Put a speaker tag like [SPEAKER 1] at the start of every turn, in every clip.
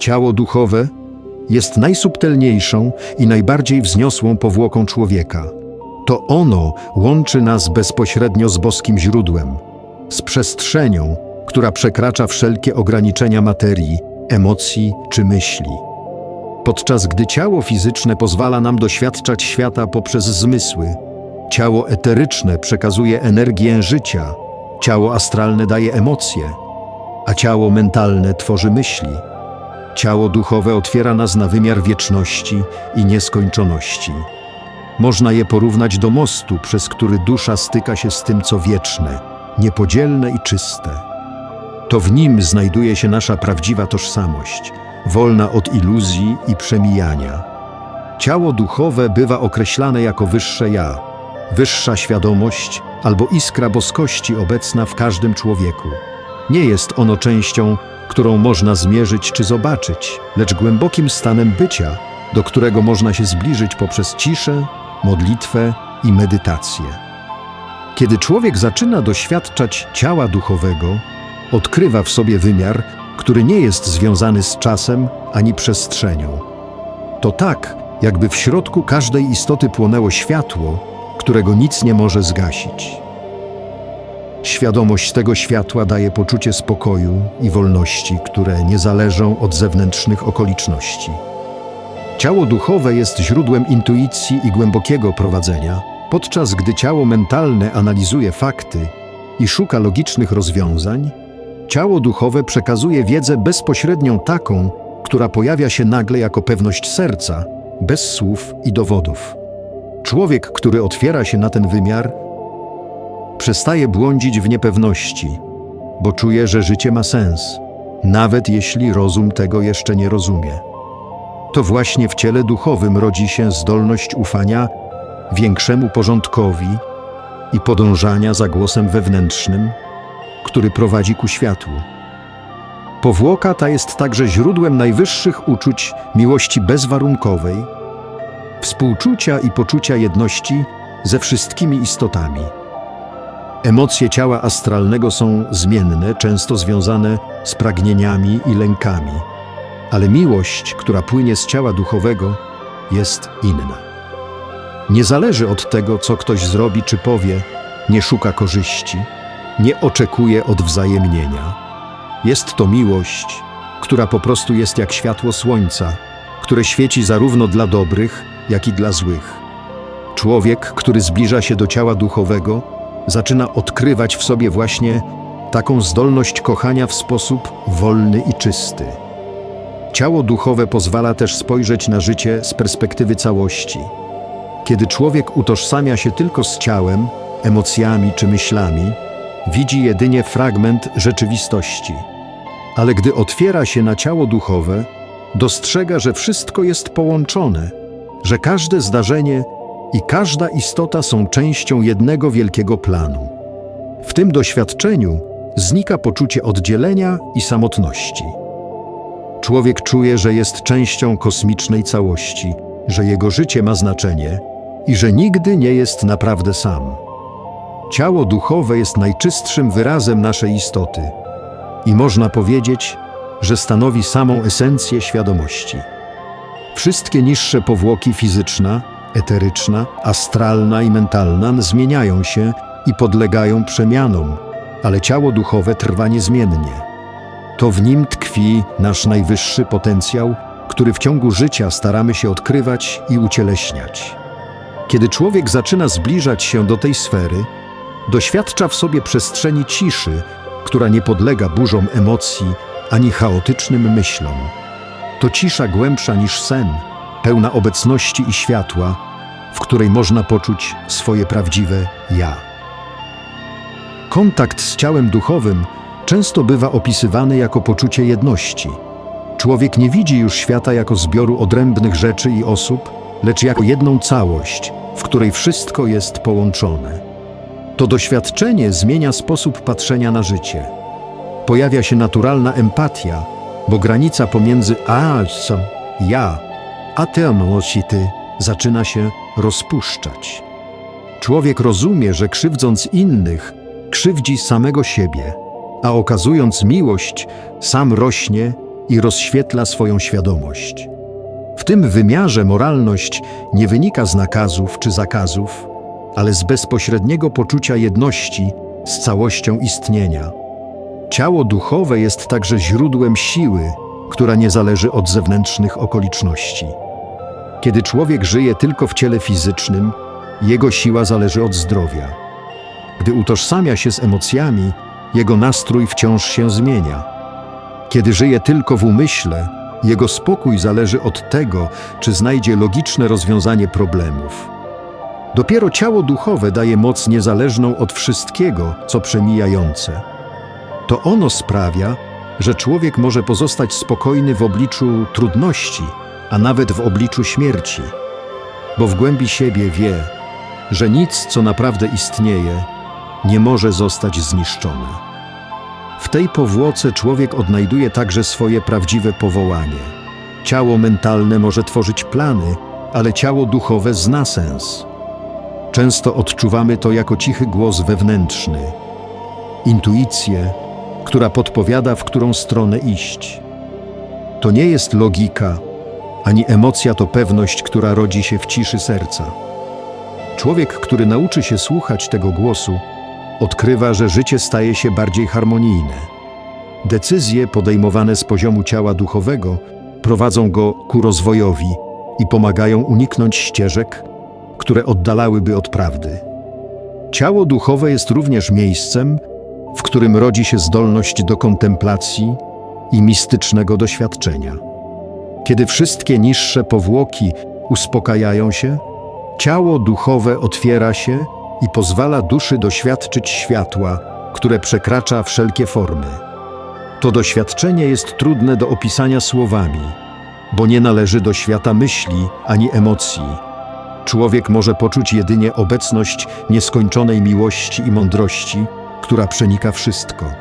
[SPEAKER 1] Ciało duchowe jest najsubtelniejszą i najbardziej wzniosłą powłoką człowieka. To ono łączy nas bezpośrednio z boskim źródłem, z przestrzenią, która przekracza wszelkie ograniczenia materii, emocji czy myśli. Podczas gdy ciało fizyczne pozwala nam doświadczać świata poprzez zmysły, ciało eteryczne przekazuje energię życia, ciało astralne daje emocje, a ciało mentalne tworzy myśli. Ciało duchowe otwiera nas na wymiar wieczności i nieskończoności. Można je porównać do mostu, przez który dusza styka się z tym, co wieczne, niepodzielne i czyste. To w nim znajduje się nasza prawdziwa tożsamość, wolna od iluzji i przemijania. Ciało duchowe bywa określane jako wyższe ja, wyższa świadomość albo iskra boskości obecna w każdym człowieku. Nie jest ono częścią, którą można zmierzyć czy zobaczyć, lecz głębokim stanem bycia, do którego można się zbliżyć poprzez ciszę, modlitwę i medytację. Kiedy człowiek zaczyna doświadczać ciała duchowego, odkrywa w sobie wymiar, który nie jest związany z czasem ani przestrzenią. To tak, jakby w środku każdej istoty płonęło światło, którego nic nie może zgasić. Świadomość tego światła daje poczucie spokoju i wolności, które nie zależą od zewnętrznych okoliczności. Ciało duchowe jest źródłem intuicji i głębokiego prowadzenia, podczas gdy ciało mentalne analizuje fakty i szuka logicznych rozwiązań, ciało duchowe przekazuje wiedzę bezpośrednią taką, która pojawia się nagle jako pewność serca, bez słów i dowodów. Człowiek, który otwiera się na ten wymiar, przestaje błądzić w niepewności, bo czuje, że życie ma sens, nawet jeśli rozum tego jeszcze nie rozumie. To właśnie w ciele duchowym rodzi się zdolność ufania większemu porządkowi i podążania za głosem wewnętrznym, który prowadzi ku światłu. Powłoka ta jest także źródłem najwyższych uczuć miłości bezwarunkowej, współczucia i poczucia jedności ze wszystkimi istotami. Emocje ciała astralnego są zmienne, często związane z pragnieniami i lękami, ale miłość, która płynie z ciała duchowego, jest inna. Nie zależy od tego, co ktoś zrobi czy powie, nie szuka korzyści, nie oczekuje odwzajemnienia. Jest to miłość, która po prostu jest jak światło słońca, które świeci zarówno dla dobrych, jak i dla złych. Człowiek, który zbliża się do ciała duchowego, zaczyna odkrywać w sobie właśnie taką zdolność kochania w sposób wolny i czysty. Ciało duchowe pozwala też spojrzeć na życie z perspektywy całości. Kiedy człowiek utożsamia się tylko z ciałem, emocjami czy myślami, widzi jedynie fragment rzeczywistości. Ale gdy otwiera się na ciało duchowe, dostrzega, że wszystko jest połączone, że każde zdarzenie i każda istota są częścią jednego wielkiego planu. W tym doświadczeniu znika poczucie oddzielenia i samotności. Człowiek czuje, że jest częścią kosmicznej całości, że jego życie ma znaczenie i że nigdy nie jest naprawdę sam. Ciało duchowe jest najczystszym wyrazem naszej istoty i można powiedzieć, że stanowi samą esencję świadomości. Wszystkie niższe powłoki fizyczna, eteryczna, astralna i mentalna zmieniają się i podlegają przemianom, ale ciało duchowe trwa niezmiennie. To w nim tkwi nasz najwyższy potencjał, który w ciągu życia staramy się odkrywać i ucieleśniać. Kiedy człowiek zaczyna zbliżać się do tej sfery, doświadcza w sobie przestrzeni ciszy, która nie podlega burzom emocji ani chaotycznym myślom. To cisza głębsza niż sen, pełna obecności i światła, w której można poczuć swoje prawdziwe ja. Kontakt z ciałem duchowym często bywa opisywany jako poczucie jedności. Człowiek nie widzi już świata jako zbioru odrębnych rzeczy i osób, lecz jako jedną całość, w której wszystko jest połączone. To doświadczenie zmienia sposób patrzenia na życie. Pojawia się naturalna empatia, bo granica pomiędzy a, ja, a zaczyna się rozpuszczać. Człowiek rozumie, że krzywdząc innych, krzywdzi samego siebie, a okazując miłość, sam rośnie i rozświetla swoją świadomość. W tym wymiarze moralność nie wynika z nakazów czy zakazów, ale z bezpośredniego poczucia jedności z całością istnienia. Ciało duchowe jest także źródłem siły, która nie zależy od zewnętrznych okoliczności. Kiedy człowiek żyje tylko w ciele fizycznym, jego siła zależy od zdrowia. Gdy utożsamia się z emocjami, jego nastrój wciąż się zmienia. Kiedy żyje tylko w umyśle, jego spokój zależy od tego, czy znajdzie logiczne rozwiązanie problemów. Dopiero ciało duchowe daje moc niezależną od wszystkiego, co przemijające. To ono sprawia, że człowiek może pozostać spokojny w obliczu trudności, a nawet w obliczu śmierci, bo w głębi siebie wie, że nic, co naprawdę istnieje, nie może zostać zniszczone. W tej powłoce człowiek odnajduje także swoje prawdziwe powołanie. Ciało mentalne może tworzyć plany, ale ciało duchowe zna sens. Często odczuwamy to jako cichy głos wewnętrzny, intuicję, która podpowiada, w którą stronę iść. To nie jest logika, ani emocja to pewność, która rodzi się w ciszy serca. Człowiek, który nauczy się słuchać tego głosu, odkrywa, że życie staje się bardziej harmonijne. Decyzje podejmowane z poziomu ciała duchowego prowadzą go ku rozwojowi i pomagają uniknąć ścieżek, które oddalałyby od prawdy. Ciało duchowe jest również miejscem, w którym rodzi się zdolność do kontemplacji i mistycznego doświadczenia. Kiedy wszystkie niższe powłoki uspokajają się, ciało duchowe otwiera się i pozwala duszy doświadczyć światła, które przekracza wszelkie formy. To doświadczenie jest trudne do opisania słowami, bo nie należy do świata myśli ani emocji. Człowiek może poczuć jedynie obecność nieskończonej miłości i mądrości, która przenika wszystko.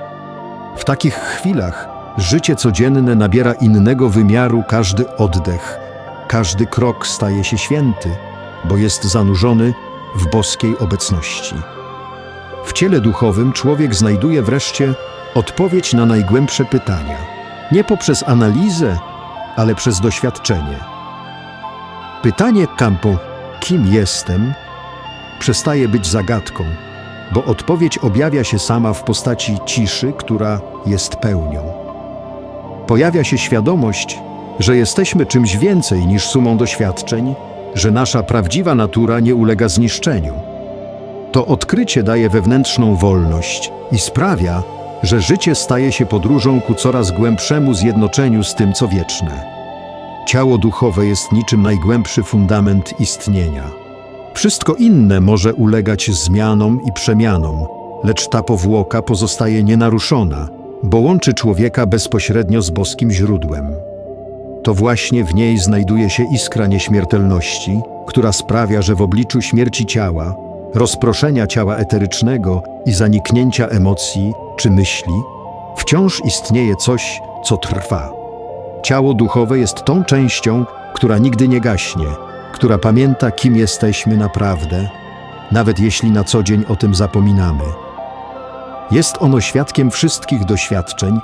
[SPEAKER 1] W takich chwilach życie codzienne nabiera innego wymiaru, każdy oddech, każdy krok staje się święty, bo jest zanurzony w boskiej obecności. W ciele duchowym człowiek znajduje wreszcie odpowiedź na najgłębsze pytania, nie poprzez analizę, ale przez doświadczenie. Pytanie Campo, kim jestem, przestaje być zagadką, bo odpowiedź objawia się sama w postaci ciszy, która jest pełnią. Pojawia się świadomość, że jesteśmy czymś więcej niż sumą doświadczeń, że nasza prawdziwa natura nie ulega zniszczeniu. To odkrycie daje wewnętrzną wolność i sprawia, że życie staje się podróżą ku coraz głębszemu zjednoczeniu z tym, co wieczne. Ciało duchowe jest niczym najgłębszy fundament istnienia. Wszystko inne może ulegać zmianom i przemianom, lecz ta powłoka pozostaje nienaruszona, bo łączy człowieka bezpośrednio z boskim źródłem. To właśnie w niej znajduje się iskra nieśmiertelności, która sprawia, że w obliczu śmierci ciała, rozproszenia ciała eterycznego i zaniknięcia emocji czy myśli, wciąż istnieje coś, co trwa. Ciało duchowe jest tą częścią, która nigdy nie gaśnie, która pamięta, kim jesteśmy naprawdę, nawet jeśli na co dzień o tym zapominamy. Jest ono świadkiem wszystkich doświadczeń,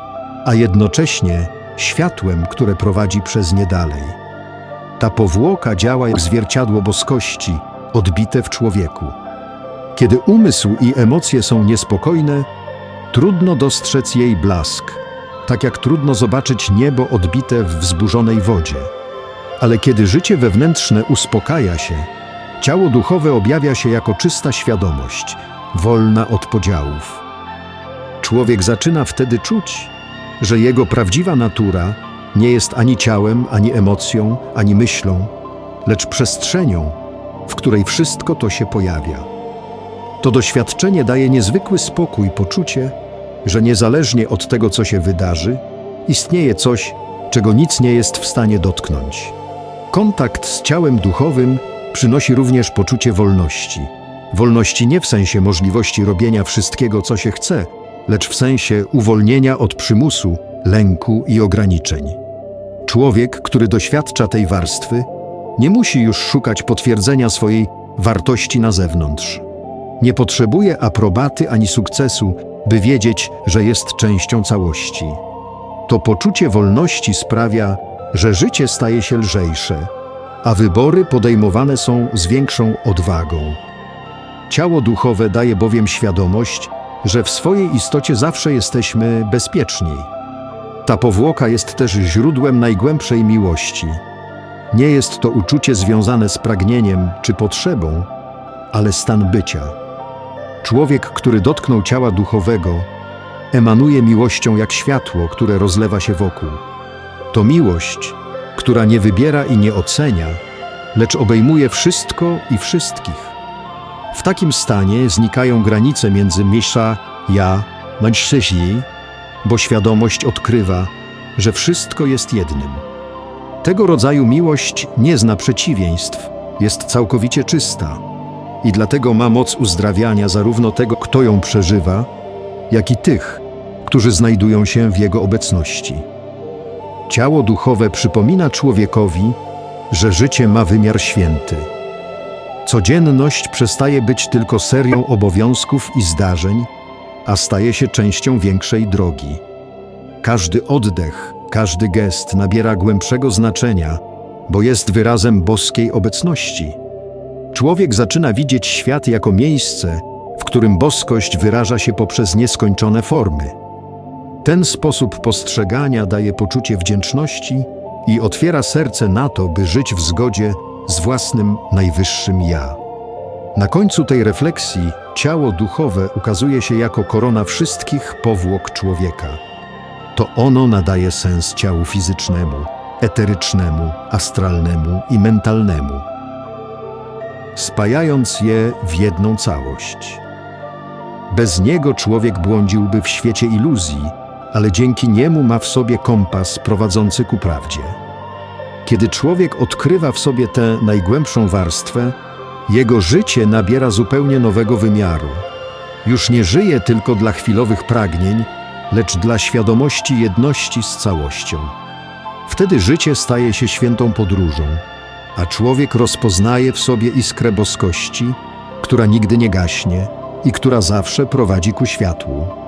[SPEAKER 1] a jednocześnie światłem, które prowadzi przez nie dalej. Ta powłoka działa jak zwierciadło boskości, odbite w człowieku. Kiedy umysł i emocje są niespokojne, trudno dostrzec jej blask, tak jak trudno zobaczyć niebo odbite w wzburzonej wodzie. Ale kiedy życie wewnętrzne uspokaja się, ciało duchowe objawia się jako czysta świadomość, wolna od podziałów. Człowiek zaczyna wtedy czuć, że jego prawdziwa natura nie jest ani ciałem, ani emocją, ani myślą, lecz przestrzenią, w której wszystko to się pojawia. To doświadczenie daje niezwykły spokój, poczucie, że niezależnie od tego, co się wydarzy, istnieje coś, czego nic nie jest w stanie dotknąć. Kontakt z ciałem duchowym przynosi również poczucie wolności. Wolności nie w sensie możliwości robienia wszystkiego, co się chce, lecz w sensie uwolnienia od przymusu, lęku i ograniczeń. Człowiek, który doświadcza tej warstwy, nie musi już szukać potwierdzenia swojej wartości na zewnątrz. Nie potrzebuje aprobaty ani sukcesu, by wiedzieć, że jest częścią całości. to poczucie wolności sprawia, że życie staje się lżejsze, a wybory podejmowane są z większą odwagą. Ciało duchowe daje bowiem świadomość, że w swojej istocie zawsze jesteśmy bezpieczniej. Ta powłoka jest też źródłem najgłębszej miłości. Nie jest to uczucie związane z pragnieniem czy potrzebą, ale stan bycia. Człowiek, który dotknął ciała duchowego, emanuje miłością jak światło, które rozlewa się wokół. To miłość, która nie wybiera i nie ocenia, lecz obejmuje wszystko i wszystkich. W takim stanie znikają granice między Misza, ja, mężczyźni, bo świadomość odkrywa, że wszystko jest jednym. Tego rodzaju miłość nie zna przeciwieństw, jest całkowicie czysta i dlatego ma moc uzdrawiania zarówno tego, kto ją przeżywa, jak i tych, którzy znajdują się w jego obecności. Ciało duchowe przypomina człowiekowi, że życie ma wymiar święty. Codzienność przestaje być tylko serią obowiązków i zdarzeń, a staje się częścią większej drogi. Każdy oddech, każdy gest nabiera głębszego znaczenia, bo jest wyrazem boskiej obecności. Człowiek zaczyna widzieć świat jako miejsce, w którym boskość wyraża się poprzez nieskończone formy. Ten sposób postrzegania daje poczucie wdzięczności i otwiera serce na to, by żyć w zgodzie z własnym najwyższym ja. Na końcu tej refleksji ciało duchowe ukazuje się jako korona wszystkich powłok człowieka. To ono nadaje sens ciału fizycznemu, eterycznemu, astralnemu i mentalnemu, spajając je w jedną całość. Bez niego człowiek błądziłby w świecie iluzji, ale dzięki niemu ma w sobie kompas prowadzący ku prawdzie. Kiedy człowiek odkrywa w sobie tę najgłębszą warstwę, jego życie nabiera zupełnie nowego wymiaru. Już nie żyje tylko dla chwilowych pragnień, lecz dla świadomości jedności z całością. Wtedy życie staje się świętą podróżą, a człowiek rozpoznaje w sobie iskrę boskości, która nigdy nie gaśnie i która zawsze prowadzi ku światłu.